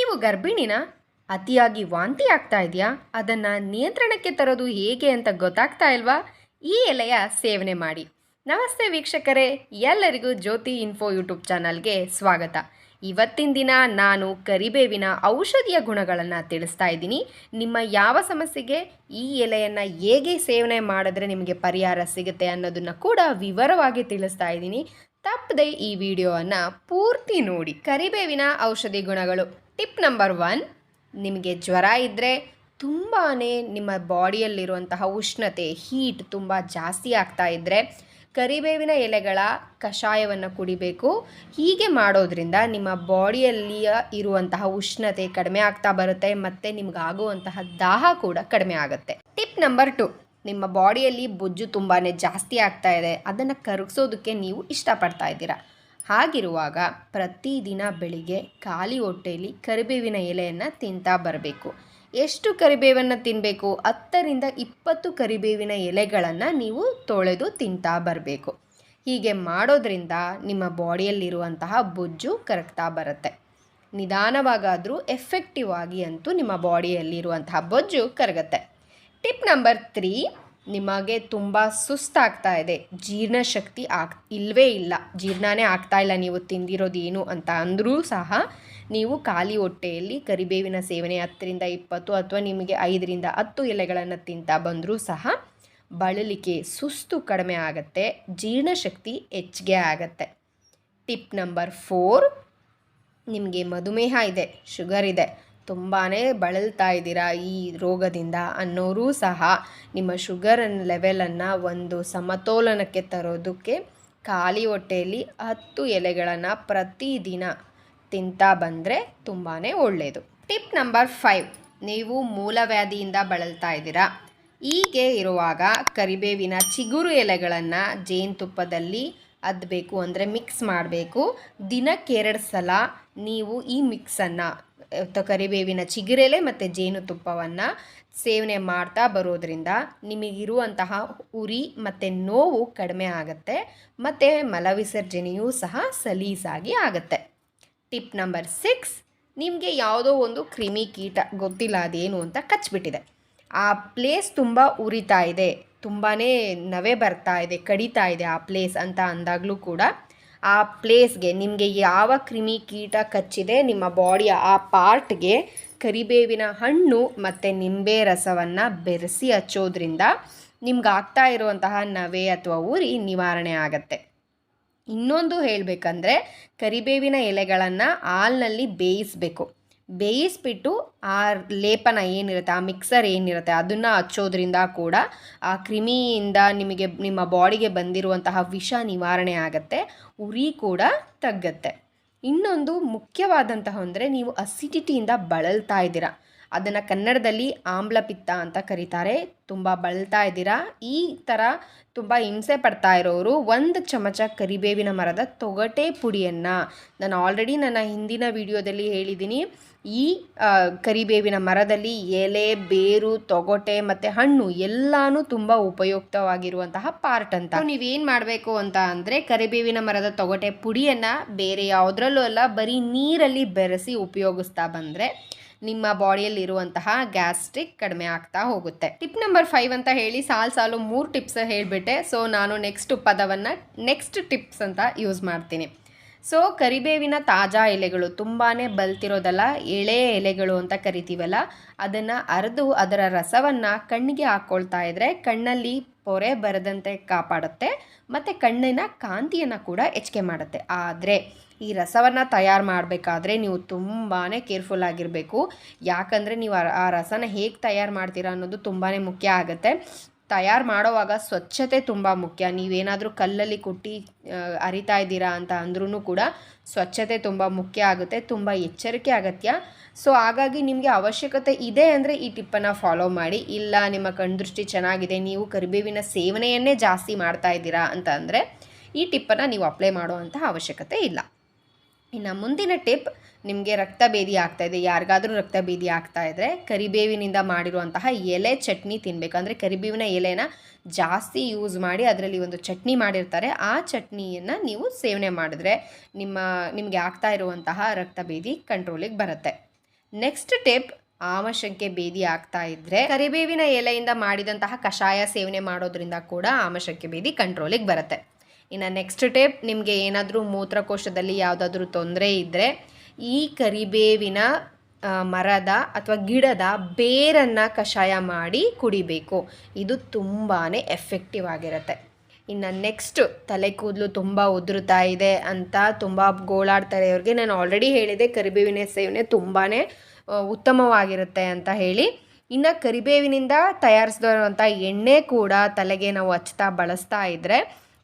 ನೀವು ಗರ್ಭಿಣಿನ, ಅತಿಯಾಗಿ ವಾಂತಿ ಆಗ್ತಾ ಇದೆಯಾ? ಅದನ್ನು ನಿಯಂತ್ರಣಕ್ಕೆ ತರೋದು ಹೇಗೆ ಅಂತ ಗೊತ್ತಾಗ್ತಾ ಇಲ್ವಾ? ಈ ಎಲೆಯ ಸೇವನೆ ಮಾಡಿ. ನಮಸ್ತೆ ವೀಕ್ಷಕರೇ, ಎಲ್ಲರಿಗೂ ಜ್ಯೋತಿ ಇನ್ಫೋ ಯೂಟ್ಯೂಬ್ ಚಾನಲ್ಗೆ ಸ್ವಾಗತ. ಇವತ್ತಿನ ದಿನ ನಾನು ಕರಿಬೇವಿನ ಔಷಧಿಯ ಗುಣಗಳನ್ನು ತಿಳಿಸ್ತಾ ಇದ್ದೀನಿ. ನಿಮ್ಮ ಯಾವ ಸಮಸ್ಯೆಗೆ ಈ ಎಲೆಯನ್ನು ಹೇಗೆ ಸೇವನೆ ಮಾಡಿದ್ರೆ ನಿಮಗೆ ಪರಿಹಾರ ಸಿಗುತ್ತೆ ಅನ್ನೋದನ್ನು ಕೂಡ ವಿವರವಾಗಿ ತಿಳಿಸ್ತಾ ಇದ್ದೀನಿ. ತಪ್ಪದೆ ಈ ವಿಡಿಯೋವನ್ನು ಪೂರ್ತಿ ನೋಡಿ. ಕರಿಬೇವಿನ ಔಷಧಿ ಗುಣಗಳು. ಟಿಪ್ ನಂಬರ್ ಒನ್, ನಿಮಗೆ ಜ್ವರ ಇದ್ದರೆ ತುಂಬಾ ನಿಮ್ಮ ಬಾಡಿಯಲ್ಲಿರುವಂತಹ ಉಷ್ಣತೆ ಹೀಟ್ ತುಂಬ ಜಾಸ್ತಿ ಆಗ್ತಾ ಇದ್ದರೆ ಕರಿಬೇವಿನ ಎಲೆಗಳ ಕಷಾಯವನ್ನು ಕುಡಿಬೇಕು. ಹೀಗೆ ಮಾಡೋದ್ರಿಂದ ನಿಮ್ಮ ಬಾಡಿಯಲ್ಲಿಯ ಇರುವಂತಹ ಉಷ್ಣತೆ ಕಡಿಮೆ ಆಗ್ತಾ ಬರುತ್ತೆ, ಮತ್ತು ನಿಮಗಾಗುವಂತಹ ದಾಹ ಕೂಡ ಕಡಿಮೆ ಆಗುತ್ತೆ. ಟಿಪ್ ನಂಬರ್ ಟು, ನಿಮ್ಮ ಬಾಡಿಯಲ್ಲಿ ಬೊಜ್ಜು ತುಂಬಾ ಜಾಸ್ತಿ ಆಗ್ತಾ ಇದೆ. ಅದನ್ನು ಕರಗಿಸೋದಕ್ಕೆ ನೀವು ಇಷ್ಟಪಡ್ತಾ ಇದ್ದೀರಾ. ಹಾಗಿರುವಾಗ ಪ್ರತಿದಿನ ಬೆಳಿಗ್ಗೆ ಖಾಲಿ ಹೊಟ್ಟೆಯಲ್ಲಿ ಕರಿಬೇವಿನ ಎಲೆಯನ್ನು ತಿಂತಾ ಬರಬೇಕು. ಎಷ್ಟು ಕರಿಬೇವನ್ನು ತಿನ್ನಬೇಕು ಹತ್ತರಿಂದ ಇಪ್ಪತ್ತು ಕರಿಬೇವಿನ ಎಲೆಗಳನ್ನು ನೀವು ತೊಳೆದು ತಿಂತಾ ಬರಬೇಕು. ಹೀಗೆ ಮಾಡೋದ್ರಿಂದ ನಿಮ್ಮ ಬಾಡಿಯಲ್ಲಿರುವಂತಹ ಬೊಜ್ಜು ಕರಗ್ತಾ ಬರುತ್ತೆ. ನಿಧಾನವಾಗಾದರೂ ಎಫೆಕ್ಟಿವ್ ಆಗಿ ಅಂತೂ ನಿಮ್ಮ ಬಾಡಿಯಲ್ಲಿರುವಂತಹ ಬೊಜ್ಜು ಕರಗುತ್ತೆ. ಟಿಪ್ ನಂಬರ್ ತ್ರೀ ನಿಮಗೆ ತುಂಬ ಸುಸ್ತಾಗ್ತಾ ಇದೆ. ಜೀರ್ಣಶಕ್ತಿ ಆಗ್ ಇಲ್ಲವೇ ಇಲ್ಲ. ಜೀರ್ಣನೇ ಆಗ್ತಾ ಇಲ್ಲ ನೀವು ತಿಂದಿರೋದು ಏನು ಅಂತ ಅಂದರೂ ಸಹ ನೀವು ಖಾಲಿ ಹೊಟ್ಟೆಯಲ್ಲಿ ಕರಿಬೇವಿನ ಸೇವನೆ ಹತ್ತರಿಂದ ಇಪ್ಪತ್ತು ಅಥವಾ ನಿಮಗೆ ಐದರಿಂದ ಹತ್ತು ಎಲೆಗಳನ್ನು ತಿಂತಾ ಬಂದರೂ ಸಹ ಬಳಲಿಕೆ ಸುಸ್ತು ಕಡಿಮೆ ಆಗುತ್ತೆ. ಜೀರ್ಣಶಕ್ತಿ ಹೆಚ್ಚಿಗೆ ಆಗತ್ತೆ. ಟಿಪ್ ನಂಬರ್ ಫೋರ್, ನಿಮಗೆ ಮಧುಮೇಹ ಇದೆ, ಶುಗರ್ ಇದೆ. ತುಂಬಾ ಬಳಲ್ತಾ ಇದ್ದೀರಾ ಈ ರೋಗದಿಂದ ಅನ್ನೋರೂ ಸಹ ನಿಮ್ಮ ಶುಗರ್ ಲೆವೆಲನ್ನು ಒಂದು ಸಮತೋಲನಕ್ಕೆ ತರೋದಕ್ಕೆ ಖಾಲಿ ಹೊಟ್ಟೆಯಲ್ಲಿ ಹತ್ತು ಎಲೆಗಳನ್ನು ಪ್ರತಿದಿನ ತಿಂತಾ ಬಂದರೆ ತುಂಬಾ ಒಳ್ಳೆಯದು ಟಿಪ್ ನಂಬರ್ ಫೈವ್, ನೀವು ಮೂಲವ್ಯಾಧಿಯಿಂದ ಬಳಲ್ತಾ ಇದ್ದೀರಾ? ಹೀಗೆ ಇರುವಾಗ ಕರಿಬೇವಿನ ಚಿಗುರು ಎಲೆಗಳನ್ನು ಜೇನುತುಪ್ಪದಲ್ಲಿ ಅದಬೇಕು ಅಂದರೆ ಮಿಕ್ಸ್ ಮಾಡಬೇಕು. ದಿನಕ್ಕೆರಡು ಸಲ ನೀವು ಈ ಮಿಕ್ಸನ್ನು ಕರಿಬೇವಿನ ಚಿಗುರೆಲೆ ಮತ್ತು ಜೇನುತುಪ್ಪವನ್ನು ಸೇವನೆ ಮಾಡ್ತಾ ಬರೋದ್ರಿಂದ ನಿಮಗಿರುವಂತಹ ಉರಿ ಮತ್ತು ನೋವು ಕಡಿಮೆ ಆಗುತ್ತೆ, ಮತ್ತು ಮಲವಿಸರ್ಜನೆಯೂ ಸಹ ಸಲೀಸಾಗಿ ಆಗುತ್ತೆ. ಟಿಪ್ ನಂಬರ್ ಸಿಕ್ಸ್ ನಿಮಗೆ ಯಾವುದೋ ಒಂದು ಕ್ರಿಮಿ ಕೀಟ ಗೊತ್ತಿಲ್ಲ ಅದೇನು ಅಂತ ಕಚ್ಚಿಬಿಟ್ಟಿದೆ ಆ ಪ್ಲೇಸ್ ತುಂಬ ಉರಿತಾ ಇದೆ ತುಂಬಾ ನವೆ ಬರ್ತಾ ಇದೆ, ಕಡಿತಾ ಇದೆ ಆ ಪ್ಲೇಸ್ ಅಂತ ಅಂದಾಗಲೂ ಕೂಡ ಆ ಪ್ಲೇಸ್ಗೆ ನಿಮಗೆ ಯಾವ ಕ್ರಿಮಿ ಕೀಟ ಕಚ್ಚಿದೆ, ನಿಮ್ಮ ಬಾಡಿಯ ಆ ಪಾರ್ಟ್ಗೆ ಕರಿಬೇವಿನ ಹಣ್ಣು ಮತ್ತು ನಿಂಬೆ ರಸವನ್ನು ಬೆರೆಸಿ ಹಚ್ಚೋದ್ರಿಂದ ನಿಮ್ಗೆ ಆಗ್ತಾ ಇರುವಂತಹ ನವೆ ಅಥವಾ ಊರಿ ನಿವಾರಣೆ ಆಗತ್ತೆ. ಇನ್ನೊಂದು ಹೇಳಬೇಕಂದ್ರೆ ಕರಿಬೇವಿನ ಎಲೆಗಳನ್ನು ಹಾಲ್ನಲ್ಲಿ ಬೇಯಿಸಬೇಕು. ಬೇಯಿಸ್ಬಿಟ್ಟು ಆ ಲೇಪನ ಏನಿರುತ್ತೆ, ಆ ಮಿಕ್ಸರ್ ಏನಿರುತ್ತೆ ಅದನ್ನು ಹಚ್ಚೋದ್ರಿಂದ ಕೂಡ ಆ ಕ್ರಿಮಿಯಿಂದ ನಿಮಗೆ, ನಿಮ್ಮ ಬಾಡಿಗೆ ಬಂದಿರುವಂತಹ ವಿಷ ನಿವಾರಣೆ ಆಗುತ್ತೆ, ಉರಿ ಕೂಡ ತಗ್ಗತ್ತೆ. ಇನ್ನೊಂದು ಮುಖ್ಯವಾದಂತಹ ಅಂದರೆ ನೀವು ಅಸಿಡಿಟಿಯಿಂದ ಬಳಲ್ತಾ ಇದ್ದೀರಾ. ಅದನ್ನು ಕನ್ನಡದಲ್ಲಿ ಆಮ್ಲಪಿತ್ತ ಅಂತ ಕರೀತಾರೆ. ತುಂಬ ಬಳಲ್ತಾ ಇದ್ದೀರಾ? ಈ ಥರ ತುಂಬ ಹಿಂಸೆ ಪಡ್ತಾ ಇರೋರು ಒಂದು ಚಮಚ ಕರಿಬೇವಿನ ಮರದ ತೊಗಟೆ ಪುಡಿಯನ್ನು. ನಾನು ಆಲ್ರೆಡಿ ನನ್ನ ಹಿಂದಿನ ವಿಡಿಯೋದಲ್ಲಿ ಹೇಳಿದ್ದೀನಿ ಈ ಕರಿಬೇವಿನ ಮರದಲ್ಲಿ ಎಲೆ, ಬೇರು, ತೊಗಟೆ ಮತ್ತು ಹಣ್ಣು ಎಲ್ಲಾನು ತುಂಬ ಉಪಯುಕ್ತವಾಗಿರುವಂತಹ ಪಾರ್ಟ್ ಅಂತ. ನೀವೇನು ಮಾಡಬೇಕು ಅಂತ ಅಂದರೆ ಕರಿಬೇವಿನ ಮರದ ತೊಗಟೆ ಪುಡಿಯನ್ನು ಬೇರೆ ಯಾವುದರಲ್ಲೂ ಅಲ್ಲ ಬರೀ ನೀರಲ್ಲಿ ಬೆರೆಸಿ ಉಪಯೋಗಿಸ್ತಾ ಬಂದರೆ ನಿಮ್ಮ ಬಾಡಿಯಲ್ಲಿರುವಂತಹ ಗ್ಯಾಸ್ಟ್ರಿಕ್ ಕಡಿಮೆ ಆಗ್ತಾ ಹೋಗುತ್ತೆ. ಟಿಪ್ ನಂಬರ್ ಫೈವ್ ಅಂತ ಹೇಳಿ ಸಾಲು ಸಾಲು ಮೂರು ಟಿಪ್ಸ್ ಹೇಳಿಬಿಟ್ಟೆ. ಸೊ ನಾನು ನೆಕ್ಸ್ಟ್ ಪದವನ್ನು ನೆಕ್ಸ್ಟ್ ಟಿಪ್ಸ್ ಅಂತ ಯೂಸ್ ಮಾಡ್ತೀನಿ. ಸೊ ಕರಿಬೇವಿನ ತಾಜಾ ಎಲೆಗಳು ತುಂಬಾ ಬಲ್ತಿರೋದಲ್ಲ, ಎಳೆ ಎಲೆಗಳು ಅಂತ ಕರಿತೀವಲ್ಲ, ಅದನ್ನು ಅರೆದು ಅದರ ರಸವನ್ನು ಕಣ್ಣಿಗೆ ಹಾಕ್ಕೊಳ್ತಾ ಇದ್ದರೆ ಕಣ್ಣಲ್ಲಿ ಪೊರೆ ಬರದಂತೆ ಕಾಪಾಡುತ್ತೆ, ಮತ್ತು ಕಣ್ಣಿನ ಕಾಂತಿಯನ್ನು ಕೂಡ ಹೆಚ್ಚಿಗೆ ಮಾಡುತ್ತೆ. ಆದರೆ, ಈ ರಸವನ್ನು ತಯಾರು ಮಾಡಬೇಕಾದ್ರೆ ನೀವು ತುಂಬಾ ಕೇರ್ಫುಲ್ ಆಗಿರಬೇಕು. ಯಾಕಂದರೆ ನೀವು ಆ ರಸನ ಹೇಗೆ ತಯಾರು ಮಾಡ್ತೀರಾ ಅನ್ನೋದು ತುಂಬಾ ಮುಖ್ಯ ಆಗುತ್ತೆ. ತಯಾರು ಮಾಡೋವಾಗ ಸ್ವಚ್ಛತೆ ತುಂಬ ಮುಖ್ಯ. ನೀವೇನಾದರೂ ಕಲ್ಲಲ್ಲಿ ಕುಟ್ಟಿ ಅರಿತಾ ಇದ್ದೀರಾ ಅಂತ ಅಂದ್ರೂ ಕೂಡ ಸ್ವಚ್ಛತೆ ತುಂಬ ಮುಖ್ಯ ಆಗುತ್ತೆ, ತುಂಬ ಎಚ್ಚರಿಕೆ ಅಗತ್ಯ. ಸೊ, ಹಾಗಾಗಿ ನಿಮಗೆ ಅವಶ್ಯಕತೆ ಇದೆ ಅಂದರೆ ಈ ಟಿಪ್ಪನ್ನು ಫಾಲೋ ಮಾಡಿ. ಇಲ್ಲ, ನಿಮ್ಮ ಕಣ್ದೃಷ್ಟಿ ಚೆನ್ನಾಗಿದೆ, ನೀವು ಕರಿಬೇವಿನ ಸೇವನೆಯನ್ನೇ ಜಾಸ್ತಿ ಮಾಡ್ತಾ ಇದ್ದೀರಾ ಅಂತ ಈ ಟಿಪ್ಪನ್ನು ನೀವು ಅಪ್ಲೈ ಮಾಡುವಂಥ ಅವಶ್ಯಕತೆ ಇಲ್ಲ. ಇನ್ನು ಮುಂದಿನ ಟಿಪ್, ನಿಮಗೆ ರಕ್ತಭೇದಿ ಆಗ್ತಾ ಇದೆ, ಯಾರಿಗಾದರೂ ರಕ್ತಬೇದಿ ಆಗ್ತಾ ಇದ್ದರೆ ಕರಿಬೇವಿನಿಂದ ಮಾಡಿರುವಂತಹ ಎಲೆ ಚಟ್ನಿ ತಿನ್ನಬೇಕು ಅಂದರೆ ಕರಿಬೇವಿನ ಎಲೆನ ಜಾಸ್ತಿ ಯೂಸ್ ಮಾಡಿ ಅದರಲ್ಲಿ ಒಂದು ಚಟ್ನಿ ಮಾಡಿರ್ತಾರೆ. ಆ ಚಟ್ನಿಯನ್ನು ನೀವು ಸೇವನೆ ಮಾಡಿದ್ರೆ ನಿಮ್ಮ, ನಿಮಗೆ ಆಗ್ತಾ ಇರುವಂತಹ ರಕ್ತಭೇದಿ ಕಂಟ್ರೋಲಿಗೆ ಬರುತ್ತೆ. ನೆಕ್ಸ್ಟ್ ಟಿಪ್ ಆಮಶಂಕೆ ಭೇದಿ ಆಗ್ತಾ ಇದ್ರೆ ಕರಿಬೇವಿನ ಎಲೆಯಿಂದ ಮಾಡಿದಂತಹ ಕಷಾಯ ಸೇವನೆ ಮಾಡೋದ್ರಿಂದ ಕೂಡ ಆಮಶಂಕೆ ಭೇದಿ ಕಂಟ್ರೋಲಿಗೆ ಬರುತ್ತೆ. ಇನ್ನು ನೆಕ್ಸ್ಟ್ ಟೇಪ್ ನಿಮಗೆ ಏನಾದರೂ ಮೂತ್ರಕೋಶದಲ್ಲಿ ಯಾವುದಾದ್ರೂ ತೊಂದರೆ ಇದ್ದರೆ ಈ ಕರಿಬೇವಿನ ಮರದ ಅಥವಾ ಗಿಡದ ಬೇರನ್ನು ಕಷಾಯ ಮಾಡಿ ಕುಡಿಬೇಕು. ಇದು ತುಂಬಾ ಎಫೆಕ್ಟಿವ್ ಆಗಿರುತ್ತೆ. ಇನ್ನು ನೆಕ್ಸ್ಟ್ ತಲೆ ಕೂದಲು ತುಂಬ ಉದುರುತ್ತಾ ಇದೆ ಅಂತ ತುಂಬ ಗೋಳಾಡ್ತಾರೆ ಅವ್ರಿಗೆ. ನಾನು ಆಲ್ರೆಡಿ ಹೇಳಿದೆ ಕರಿಬೇವಿನ ಸೇವನೆ ತುಂಬಾ ಉತ್ತಮವಾಗಿರುತ್ತೆ ಅಂತ ಹೇಳಿ. ಇನ್ನು ಕರಿಬೇವಿನಿಂದ ತಯಾರಿಸಿದಂಥ ಎಣ್ಣೆ ಕೂಡ ತಲೆಗೆ ನಾವು ಹಚ್ತಾ ಬಳಸ್ತಾ ಇದ್ದರೆ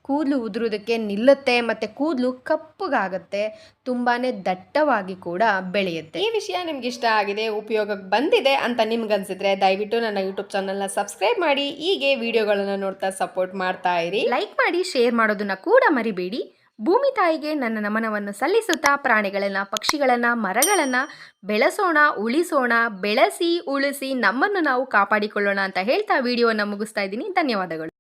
ಕೂದಲು ಉದುರೋದಕ್ಕೆ ನಿಲ್ಲುತ್ತೆ ಮತ್ತು ಕೂದಲು ಕಪ್ಪಗಾಗುತ್ತೆ ತುಂಬಾ ದಟ್ಟವಾಗಿ ಕೂಡ ಬೆಳೆಯುತ್ತೆ. ಈ ವಿಷಯ ನಿಮ್ಗೆ ಇಷ್ಟ ಆಗಿದೆ ಉಪಯೋಗಕ್ಕೆ ಬಂದಿದೆ ಅಂತ ನಿಮ್ಗನ್ಸಿದ್ರೆ ದಯವಿಟ್ಟು ನನ್ನ ಯೂಟ್ಯೂಬ್ ಚಾನಲ್ನ ಸಬ್ಸ್ಕ್ರೈಬ್ ಮಾಡಿ ಹೀಗೆ ವಿಡಿಯೋಗಳನ್ನು ನೋಡ್ತಾ ಸಪೋರ್ಟ್ ಮಾಡ್ತಾ ಇರಿ. ಲೈಕ್ ಮಾಡಿ ಶೇರ್ ಮಾಡೋದನ್ನ ಕೂಡ ಮರಿಬೇಡಿ. ಭೂಮಿ ತಾಯಿಗೆ ನನ್ನ ನಮನವನ್ನು ಸಲ್ಲಿಸುತ್ತಾ ಪ್ರಾಣಿಗಳನ್ನು ಪಕ್ಷಿಗಳನ್ನು ಮರಗಳನ್ನು ಬೆಳೆಸೋಣ ಉಳಿಸೋಣ ಬೆಳೆಸಿ ಉಳಿಸಿ ನಮ್ಮನ್ನು ನಾವು ಕಾಪಾಡಿಕೊಳ್ಳೋಣ ಅಂತ ಹೇಳ್ತಾ ವಿಡಿಯೋವನ್ನು ಮುಗಿಸ್ತಾ ಇದ್ದೀನಿ. ಧನ್ಯವಾದಗಳು.